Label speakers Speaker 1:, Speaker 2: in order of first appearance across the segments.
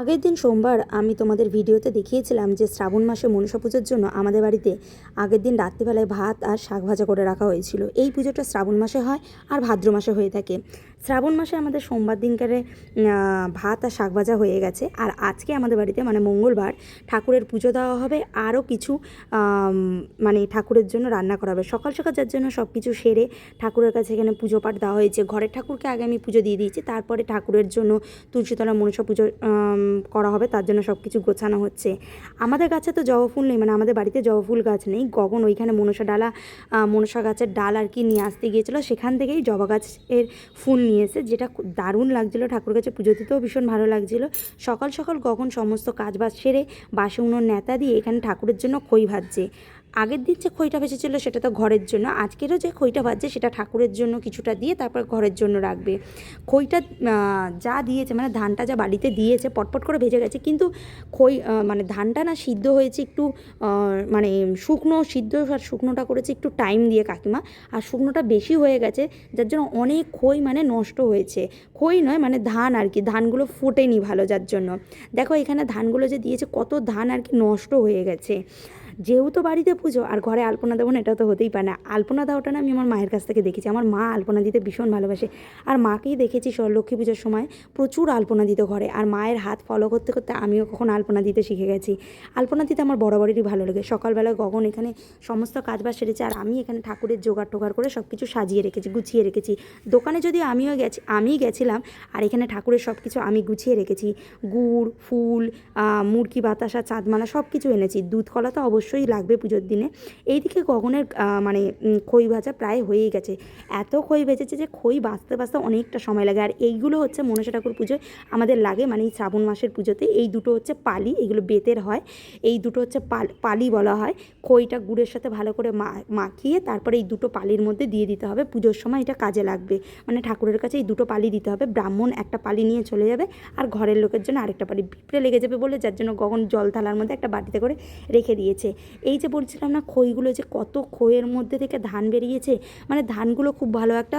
Speaker 1: আগের দিন সোমবার আমি তোমাদের ভিডিওতে দেখিয়েছিলাম যে শ্রাবণ মাসে মনসা পুজোর জন্য আমাদের বাড়িতে আগের দিন রাত্রিবেলায় ভাত আর শাক ভাজা করে রাখা হয়েছিল। এই পুজোটা শ্রাবণ মাসে হয় আর ভাদ্র মাসে হয়ে থাকে। শ্রাবণ মাসে আমাদের সোমবার দিনকারে ভাত আর শাক ভাজা হয়ে গেছে। আর আজকে আমাদের বাড়িতে মানে মঙ্গলবার ঠাকুরের পুজো দেওয়া হবে। আরও কিছু মানে ঠাকুরের জন্য রান্না করা হবে। সকাল সকাল যার জন্য সব কিছু সেরে ঠাকুরের কাছে এখানে পুজো পাঠ দেওয়া হয়েছে। ঘরের ঠাকুরকে আগে আমি পুজো দিয়ে দিয়েছি। তারপরে ঠাকুরের জন্য তুলসীতলা মনসা পুজো করা হবে। তার জন্য সব কিছু গোছানো হচ্ছে। আমাদের গাছে তো জবা ফুল নেই মানে আমাদের বাড়িতে জবা ফুল গাছ নেই। গগন ওইখানে মনসা ডালা মনসা গাছের ডাল আর কি নিয়ে আসতে গিয়েছিল। সেখান থেকেই জবা গাছের ফুল নিয়ে এসে যেটা দারুণ লাগছিল ঠাকুর কাছে। পুজো দিতেও ভীষণ ভালো লাগছিল। সকাল সকাল কখন সমস্ত কাজবাজ সেরে বাসে উনোর নেতা দিয়ে এখানে ঠাকুরের জন্য খই ভাজছে। আগের দিন যে খইটা ভেজেছিলো সেটা তো ঘরের জন্য, আজকেরও যে খইটা ভাজছে সেটা ঠাকুরের জন্য কিছুটা দিয়ে তারপর ঘরের জন্য রাখবে। খইটা যা দিয়েছে মানে ধানটা যা বাড়িতে দিয়েছে, পটপট করে ভেজে গেছে, কিন্তু খই মানে ধানটা না সিদ্ধ হয়েছে একটু মানে শুকনো, সিদ্ধ আর শুকনোটা করেছে একটু টাইম দিয়ে কাকিমা, আর শুকনোটা বেশি হয়ে গেছে, যার জন্য অনেক খই মানে নষ্ট হয়েছে। খই নয় মানে ধান আর কি, ধানগুলো ফোটেনি ভালো, যার জন্য। দেখো এখানে ধানগুলো যে দিয়েছে, কত ধান আর কি নষ্ট হয়ে গেছে। যেহেতু বাড়িতে পুজো, আর ঘরে আলপনা দেবো না এটা তো হতেই পারে না। আলপনা দেওয়াটা না আমি আমার মায়ের কাছ থেকে দেখেছি। আমার মা আলপনা দিতে ভীষণ ভালোবাসে। আর মাকেই দেখেছি লক্ষ্মী পুজোর সময় প্রচুর আলপনা দিত ঘরে। আর মায়ের হাত ফলো করতে করতে আমিও কখন আলপনা দিতে শিখে গেছি। আলপনা দিতে আমার বরাবরই ভালো লাগে। সকালবেলা গগন এখানে সমস্ত কাজবাজ সেরেছে, আর আমি এখানে ঠাকুরের জোগাড় টোগাড় করে সব কিছু সাজিয়ে রেখেছি, গুছিয়ে রেখেছি। দোকানে যদি আমিও গেছি, আমিই গেছিলাম, আর এখানে ঠাকুরের সব কিছু আমি গুছিয়ে রেখেছি। গুড়, ফুল মুরকি বাতাসা, চাঁদমালা সব কিছু এনেছি। দুধ কলা তো অবশ্যই লাগবে পুজোর দিনে। এইদিকে গগনের মানে খই ভাজা প্রায় হয়েই গেছে। এত খই ভেজেছে যে খই বাঁচতে বাঁচতে অনেকটা সময় লাগে। আর এইগুলো হচ্ছে মনসা ঠাকুর পুজোয় আমাদের লাগে মানে এই শ্রাবণ মাসের পুজোতে। এই দুটো হচ্ছে পালি, এগুলো বেতের হয়। এই দুটো হচ্ছে পাল- বলা হয়। খইটা গুড়ের সাথে ভালো করে মাখিয়ে তারপরে এই দুটো পালির মধ্যে দিয়ে দিতে হবে। পুজোর সময় এটা কাজে লাগবে। মানে ঠাকুরের কাছে এই দুটো পালি দিতে হবে। ব্রাহ্মণ একটা পালি নিয়ে চলে যাবে আর ঘরের লোকের জন্য আরেকটা পালি। পিঁপড়ে লেগে যাবে বলে যার জন্য গগন জল থালার মধ্যে একটা বাটিতে করে রেখে দিয়েছে। এই যে বলছিলাম না, খইগুলো যে কত খইয়ের মধ্যে থেকে ধান বেরিয়েছে মানে ধানগুলো খুব ভালো একটা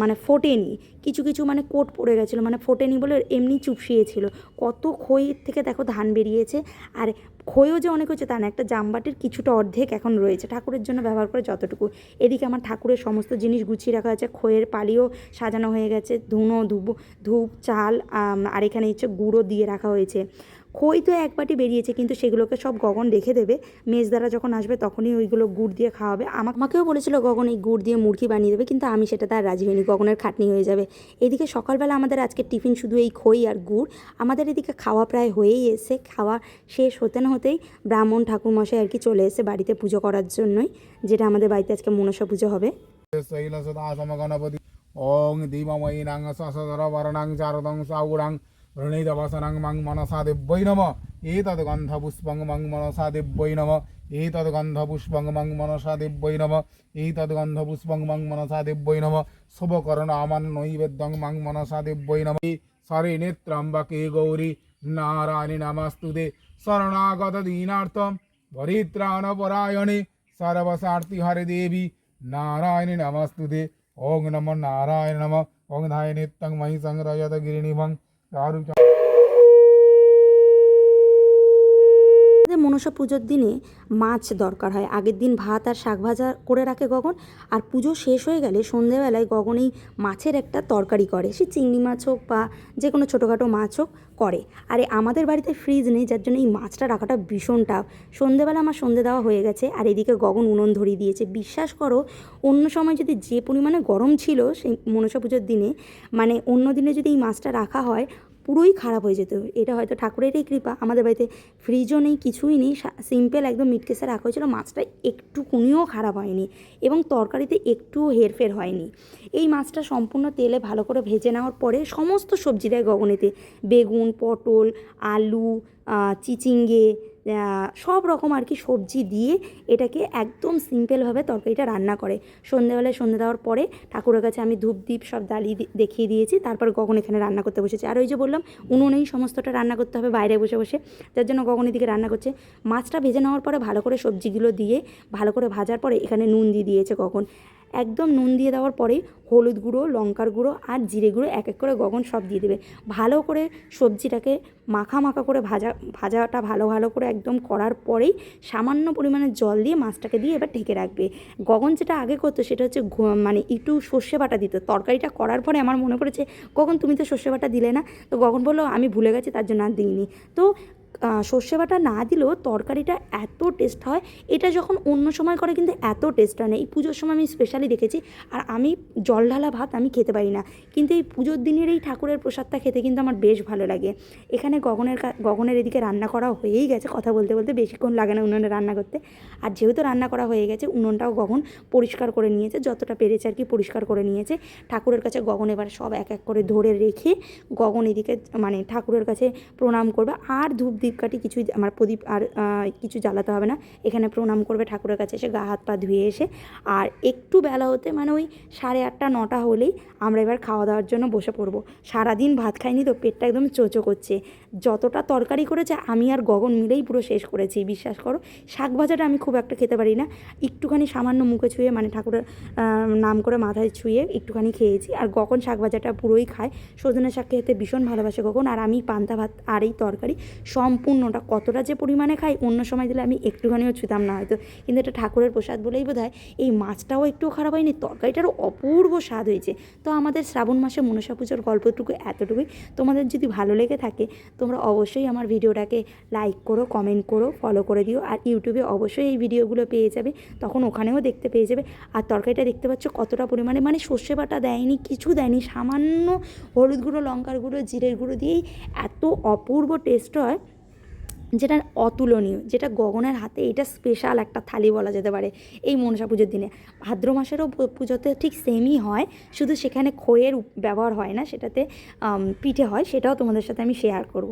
Speaker 1: মানে ফোটেনি। কিছু কিছু মানে কোট পড়ে গেছিল মানে ফোটেনি বলে এমনি চুপসিয়েছিল। কত খই থেকে দেখো ধান বেরিয়েছে, আর খইও যে অনেক হচ্ছে তা না, একটা জামবাটির কিছুটা অর্ধেক এখন রয়েছে। ঠাকুরের জন্য ব্যবহার করে যতটুকু। এদিকে আমার ঠাকুরের সমস্ত জিনিস গুছিয়ে রাখা আছে, খইয়ের পালিও সাজানো হয়ে গেছে, ধুনো ধূপ ধূপ, চাল আর এখানে হচ্ছে গুঁড়ো দিয়ে রাখা হয়েছে। খই তো এক বাটি বেরিয়েছে, কিন্তু সেগুলোকে সব গগন রেখে দেবে। মেজদারা যখন আসবে তখনই ওইগুলো গুড় দিয়ে খাওয়াবে। আমা- আমাকেও বলেছিল, গগন এই গুড় দিয়ে মুরগি বানিয়ে দেবে। কিন্তু আমি সেটা তার রাজি হইনি। গগনের খাটনি হয়ে যাবে। এদিকে সকালবেলা আমাদের আজকে টিফিন শুধু এই খই আর গুড়। আমাদের এদিকে খাওয়া প্রায় হয়েই এসে খাওয়া শেষ হতে না হতেই ব্রাহ্মণ ঠাকুরমশাই আর কি চলে এসে বাড়িতে পুজো করার জন্যই, যেটা আমাদের বাড়িতে আজকে মনসা পুজো হবে।
Speaker 2: ওং সসরবর্ণাং চারদং প্রণীতবসনং মং মনসা দেব্যৈ নম এতদ্গন্ধপুষ্পং মং মনসা দেব্যৈ নম এতদ্গন্ধপুষ্পং মং মনসা দেব্যৈ নম এতদ্গন্ধপুষ্পং মং মনসা দেব্যৈ নম শুভকরণামন নৈবেদ্যং মং মনসা দেব্যৈ নম সরে নেত্রম্বকে গৌরী নারায়ণী নমস্তুতে শরণাগত দীনার্থম পরিত্রাণপরায়ণে সর্বসার্থী হরে দেবী নারায়ণী নমস্তুতে ওং নমো নারায়ণ নম ওং ধায় নিত্যং মহি সংরজত গিরিনিভং 야, 알음 장.
Speaker 1: আমাদের মনসা পুজোর দিনে মাছ দরকার হয়। আগের দিন ভাত আর শাক ভাজা করে রাখে গগন, আর পুজো শেষ হয়ে গেলে সন্ধেবেলায় গগন এই মাছের একটা তরকারি করে। সে চিংড়ি মাছ হোক বা যে কোনো ছোটোখাটো মাছ হোক করে। আর আমাদের বাড়িতে ফ্রিজ নেই, যার জন্য এই মাছটা রাখাটা ভীষণ টাফ সন্ধেবেলা আমার সন্ধে দেওয়া হয়ে গেছে, আর এদিকে গগন উনুন ধরিয়ে দিয়েছে। বিশ্বাস করো, অন্য সময় যদি যে পরিমাণে গরম ছিল সেই মনসা পুজোর দিনে মানে অন্য দিনে যদি এই মাছটা রাখা হয় পুরোই খারাপ হয়ে যেত। এটা হয়তো ঠাকুরেরই কৃপা, আমাদের বাড়িতে ফ্রিজও নেই, কিছুই নেই সিম্পল একদম মিটকেসে রাখা হয়েছিল, মাছটা একটুকুনিও খারাপ হয়নি এবং তরকারিতে একটুও হেরফের হয়নি। এই মাছটা সম্পূর্ণ তেলে ভালো করে ভেজে নেওয়ার পরে সমস্ত সবজি দেয় গগনেতে। বেগুন, পটল, আলু চিচিঙ্গে সব রকম আর কি সবজি দিয়ে এটাকে একদম সিম্পলভাবে তরকারিটা রান্না করে। সন্ধেবেলায় সন্ধে দেওয়ার পরে ঠাকুরের কাছে আমি ধূপ দ্বীপ সব জ্বালিয়ে দেখিয়ে দিয়েছি, তারপর গগন এখানে রান্না করতে বসেছে। আর ওই যে বললাম উনুনেই সমস্তটা রান্না করতে হবে বাইরে বসে বসে, যার জন্য গগন দিকে রান্না করছে। মাছটা ভেজে নেওয়ার পরে ভালো করে সবজিগুলো দিয়ে, ভালো করে ভাজার পরে এখানে নুন দিয়ে দিয়েছে গগন। একদম নুন দিয়ে দেওয়ার পরেই হলুদ গুঁড়ো, লঙ্কার গুঁড়ো আর জিরে গুঁড়ো এক এক করে গগন সব দিয়ে দেবে। ভালো করে সবজিটাকে মাখা মাখা করে ভাজা, ভাজাটা ভালো ভালো করে একদম করার পরেই সামান্য পরিমাণে জল দিয়ে মাছটাকে দিয়ে এবার ঢেকে রাখবে। গগন যেটা আগে করতো সেটা হচ্ছে মানে একটু সর্ষে বাটা দিত। তরকারিটা করার পরে আমার মনে পড়েছে, গগন তুমি তো সর্ষে বাটা দিলে না? তো গগন বলল, আমি ভুলে গেছি, তার জন্য আর দিইনি। তো সর্ষে বাটা না দিলেও তরকারিটা এত টেস্ট হয়। এটা যখন অন্য সময় করে কিন্তু এত টেস্ট হয় না। এই পুজোর সময় আমি স্পেশালি দেখেছি আর আমি জল ঢালা ভাত আমি খেতে পারি না। কিন্তু এই পুজোর দিনের এই ঠাকুরের প্রসাদটা খেতে কিন্তু আমার বেশ ভালো লাগে। এখানে গগনের গগনের এদিকে রান্না করা হয়েই গেছে কথা বলতে বলতে, বেশিক্ষণ লাগে না উনুনে রান্না করতে। আর যেহেতু রান্না করা হয়ে গেছে, উনুনটাও গগন পরিষ্কার করে নিয়েছে, যতটা পেরেছে আর কি পরিষ্কার করে নিয়েছে। ঠাকুরের কাছে গগন এবার সব এক এক করে ধরে রেখে গগন এদিকে মানে ঠাকুরের কাছে প্রণাম করবে। আর ধূপ দীপকাঠি কিছুই আমার প্রদীপ আর কিছু জ্বালাতে হবে না। এখানে প্রণাম করবে ঠাকুরের কাছে এসে গা হাত পা ধুয়ে এসে। আর একটু বেলা হতে মানে ওই সাড়ে আটটা, নটা হলেই আমরা এবার খাওয়া দাওয়ার জন্য বসে পড়ব। সারাদিন ভাত খাইনি তো পেটটা একদম চোচো করছে। যতটা তরকারি করেছে আমি আর গগন মিলেই পুরো শেষ করেছি, বিশ্বাস করো। শাক ভাজাটা আমি খুব একটা খেতে পারি না। একটুখানি সামান্য মুখে ছুঁয়ে মানে ঠাকুরের নাম করে মাথায় ছুঁয়ে একটুখানি খেয়েছি। আর গগন শাক ভাজাটা পুরোই খায়। সজনে শাক খেতে ভীষণ ভালোবাসে গগন। আর আমি পান্তা ভাত আর এই তরকারি সম্পূর্ণটা, কতটা যে পরিমাণে খাই, অন্য সময় দিলে আমি একটুখানিও ছুতাম না হয়তো। কিন্তু এটা ঠাকুরের প্রসাদ বলেই বোধ হয় এই মাছটাও একটু খারাপ হয়নি, তরকারিটারও অপূর্ব স্বাদ হয়েছে। তো আমাদের শ্রাবণ মাসে মনসা পুজোর গল্পটুকু এতটুকুই। তোমাদের যদি ভালো লেগে থাকে, তোমরা অবশ্যই আমার ভিডিওটাকে লাইক করো কমেন্ট করো ফলো করে দিও। আর ইউটিউবে অবশ্যই এই ভিডিওগুলো পেয়ে যাবে, তখন ওখানেও দেখতে পেয়ে যাবে। আর তরকারিটা দেখতে পাচ্ছ কতটা পরিমাণে মানে সর্ষে বাটা দেয়নি, কিছু দেয়নি, সামান্য হলুদ গুঁড়ো, লঙ্কার গুঁড়ো, জিরের গুঁড়ো দিয়েই এত অপূর্ব টেস্ট হয়। যেটা অতুলনীয়, যেটা গগনের হাতে এটা স্পেশাল একটা থালি বলা যেতে পারে এই মনসা পুজোর দিনে। ভাদ্র মাসেরও পুজোতে ঠিক সেমই হয়, শুধু সেখানে খইয়ের ব্যবহার হয় না, সেটাতে পিঠে হয়, সেটাও তোমাদের সাথে আমি শেয়ার করব।